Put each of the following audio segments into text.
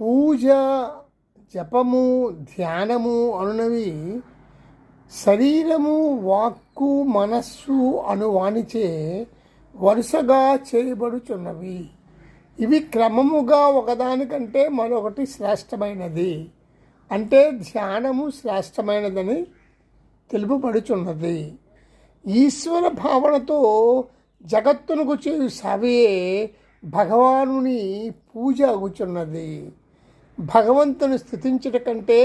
పూజ జపము ధ్యానము అనునవి శరీరము వాక్కు మనస్సు అనువానిచే వరుసగా చేయబడుచున్నవి. ఇవి క్రమముగా ఒకదానికంటే మరొకటి శ్రేష్టమైనది. అంటే ధ్యానము శ్రేష్టమైనదని తెలుపబడుచున్నది. ఈశ్వర భావనతో జగత్తునకు చేయు సవే భగవానుని పూజ అగుచున్నది భగవంతుని స్థుతించుట కంటే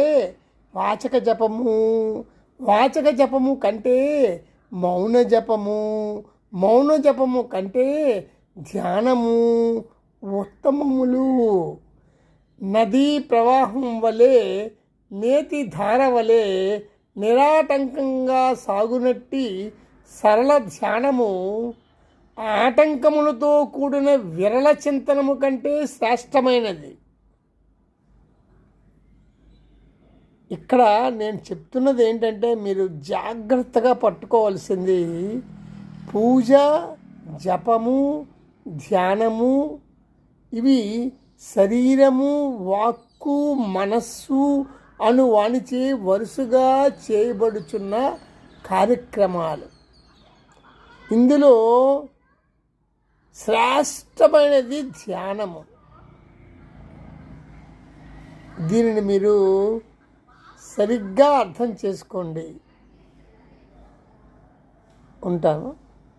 వాచక జపము వాచక జపము కంటే మౌన జపము మౌన జపము కంటే ధ్యానము ఉత్తమములు. నదీ ప్రవాహం వలె నేతి ధార వలె నిరాటంకంగా సాగునట్టి సరళ ధ్యానము ఆటంకములతో కూడిన విరళ చింతనము కంటే శ్రేష్టమైనది. ఇక్కడ నేను చెప్తున్నది ఏంటంటే మీరు జాగ్రత్తగా పట్టుకోవాల్సింది పూజ జపము ధ్యానము ఇవి శరీరము వాక్కు మనస్సు అను వానిచే వరుసగా చేయబడుచున్న కార్యక్రమాలు. ఇందులో శ్రేష్టమైనది ధ్యానము. దీనిని మీరు సరిగ్గా అర్థం చేసుకోండి. ఉంటాను.